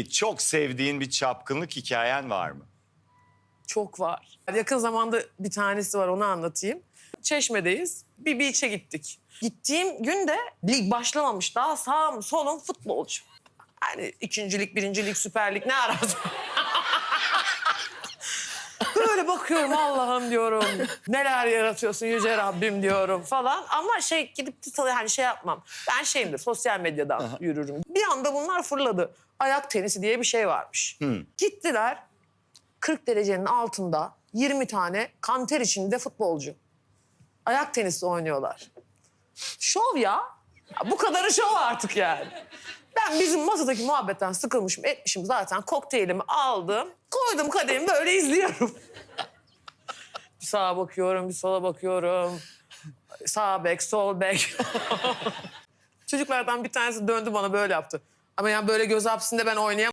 Çok sevdiğin bir çapkınlık hikayen var mı? Çok var. Yakın zamanda bir tanesi var onu anlatayım. Çeşme'deyiz. Bir beach'e gittik. Gittiğim gün de lig başlamamış. Daha sağım solum futbolcu. Yani ikincilik, birincilik, süper lig ne ararız? Bakıyorum Allah'ım diyorum. Neler yaratıyorsun yüce Rabbim diyorum falan. Ama şey gidip hani şey yapmam. Ben şeyimdir sosyal medyadan yürürüm. Bir anda bunlar fırladı. Ayak tenisi diye bir şey varmış. Gittiler 40 derecenin altında 20 tane kanter içinde futbolcu. Ayak tenisi oynuyorlar. Şov ya. Ya Bu kadarı şov artık yani. Ben bizim masadaki muhabbetten sıkılmışım, etmişim zaten. Kokteylimi aldım, koydum kadehimi böyle izliyorum. Sağa bakıyorum, bir sola bakıyorum. Sağ bek, sol bek. Çocuklardan bir tanesi döndü bana böyle yaptı. Ama yani böyle göz hapsinde ben oynayamam.